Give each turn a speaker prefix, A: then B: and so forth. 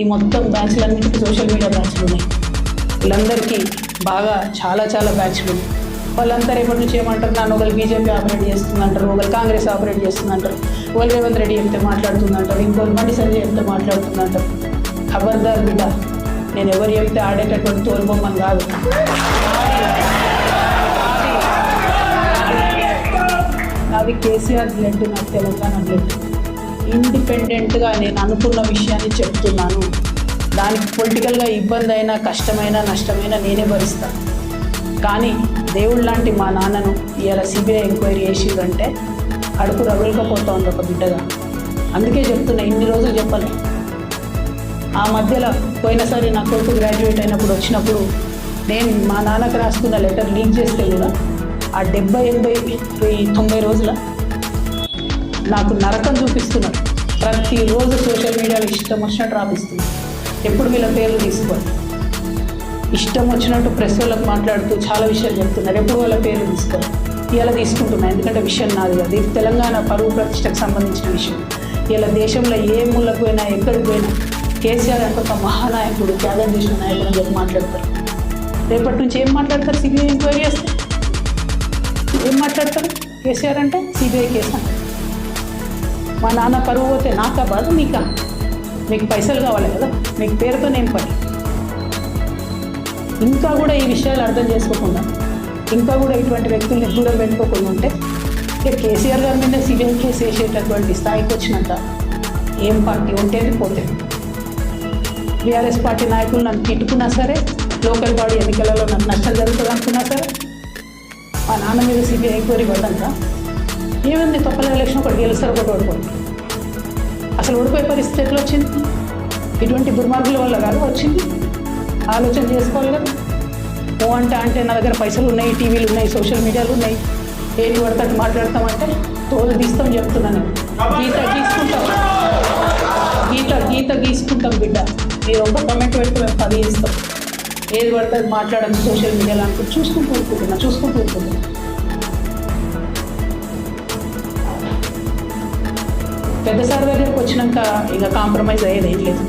A: ఈ మొత్తం బ్యాచ్లన్నిటికీ social media బ్యాచ్లు ఉన్నాయి. వీళ్ళందరికీ బాగా చాలా చాలా బ్యాచ్లు వాళ్ళంతా రేపటి నుంచి ఏమంటారు? నన్ను ఒకరు బీజేపీ ఆపరేట్ చేస్తుందంటారు ఒకరు కాంగ్రెస్ ఆపరేట్ చేస్తుందంటారు ఒకరు రేవంత్ రెడ్డి చెప్తే మాట్లాడుతుందంటారు ఇంకొకరు బండి సంజయ్ చెప్తే మాట్లాడుతుందంటారు. ఖబర్దార్ బిడ్డ నేను ఎవరు చెప్తే ఆడేటటువంటి తోలుబొమ్మని కాదు. నాది కేసీఆర్ బ్లడ్ నాకు తెలంగాణ బ్లడ్ ఇండిపెండెంట్గా నేను అనుకున్న విషయాన్ని చెప్తున్నాను. దానికి పొలిటికల్గా ఇబ్బంది అయినా కష్టమైనా నష్టమైనా నేనే భరిస్తాను కానీ దేవుడు లాంటి మా నాన్నను ఇవాళ సిబిఐ ఎంక్వైరీ చేసిందంటే అడుగు రగులుకపోతా ఉంది ఒక బిడ్డగా. అందుకే చెప్తున్నా ఇన్ని రోజులు చెప్పలే. ఆ మధ్యలో పోయినసారి నా కొడుకు గ్రాడ్యుయేట్ అయినప్పుడు వచ్చినప్పుడు నేను మా నాన్నకు రాసుకున్న లెటర్ లీక్ చేస్తే కూడా ఆ డెబ్బై ఎనభై తొంభై రోజుల నాకు నరకం చూపిస్తున్నారు. ప్రతిరోజు సోషల్ మీడియాలో ఇష్టం వచ్చినట్టు రాపిస్తున్నారు. ఎప్పుడు వీళ్ళ పేర్లు తీసుకోవాలి ఇష్టం వచ్చినట్టు ప్రెస్ వాళ్ళకి మాట్లాడుతూ చాలా విషయాలు చెప్తున్నారు. ఎప్పుడు వాళ్ళ పేర్లు తీసుకోవాలి ఇలా తీసుకుంటున్నాను ఎందుకంటే విషయం నాది. అది ఇది తెలంగాణ పరువు ప్రతిష్టకు సంబంధించిన విషయం. ఇలా దేశంలో ఏ మూలకు పోయినా ఎక్కడికి పోయినా కేసీఆర్ అంటే ఒక మహానాయకుడు త్యాగం చేసిన నాయకుడు అని చెప్పి మాట్లాడతారు. రేపటి నుంచి ఏం మాట్లాడతారు? సిబిఐ ఎంక్వైరీ చేస్తే? ఏం మాట్లాడతారు? కేసీఆర్ అంటే సిబిఐ కేసు అంటారు. మా నాన్న పరువు పోతే నాకా బాధ మీకా మీకు పైసలు కావాలి కదా? మీకు పేరుతో నేను పని ఇంకా కూడా ఈ విషయాలు అర్థం చేసుకోకుండా ఇంకా కూడా ఇటువంటి వ్యక్తుల్ని దూరం పెట్టుకోకుండా ఉంటే ఇక కేసీఆర్ గారి మీద సిబిఐ కేసు వేసేటటువంటి స్థాయికి వచ్చినంత ఏం పార్టీ ఉంటేనే పోతే. బీఆర్ఎస్ పార్టీ నాయకులు నన్ను తిట్టుకున్నా సరే లోకల్ బాడీ ఎన్నికలలో నన్ను నష్టం జరుగుతుంది అనుకున్నా సరే మా నాన్న మీద సిబిఐ ఎంక్వైరీ పడ్డాక ఏమైంది? తొక్కల ఎలక్షన్ ఒకటి గెలుస్తారు ఒకటి ఓడిపోతుంది అసలు ఓడిపోయే పరిస్థితి ఎట్లా వచ్చింది? ఇటువంటి దుర్మార్గుల వల్ల కాదు వచ్చింది. ఆలోచన చేసుకోవాలి కదా. ఓ అంటే అంటే నా దగ్గర పైసలు ఉన్నాయి టీవీలు ఉన్నాయి సోషల్ మీడియాలు ఉన్నాయి. ఏది పడితే మాట్లాడతామంటే తోలు తీస్తాం చెప్తున్నాను. గీత గీసుకుంటాం. గీత గీత గీసుకుంటాం బిడ్డ. మీరు ఒక కమెంట్ పెడితే మేము పది ఇస్తాం. ఏది పడితే అది మాట్లాడడం సోషల్ మీడియాలో అనుకుంటూ చూసుకుంటూ ఊరుకుంటున్నా చూసుకుంటూ ఊరుకుంటున్నా పెద్ద సార్ దగ్గరికి వచ్చినాక ఇక కాంప్రమైజ్ అయ్యేది ఏం లేదు.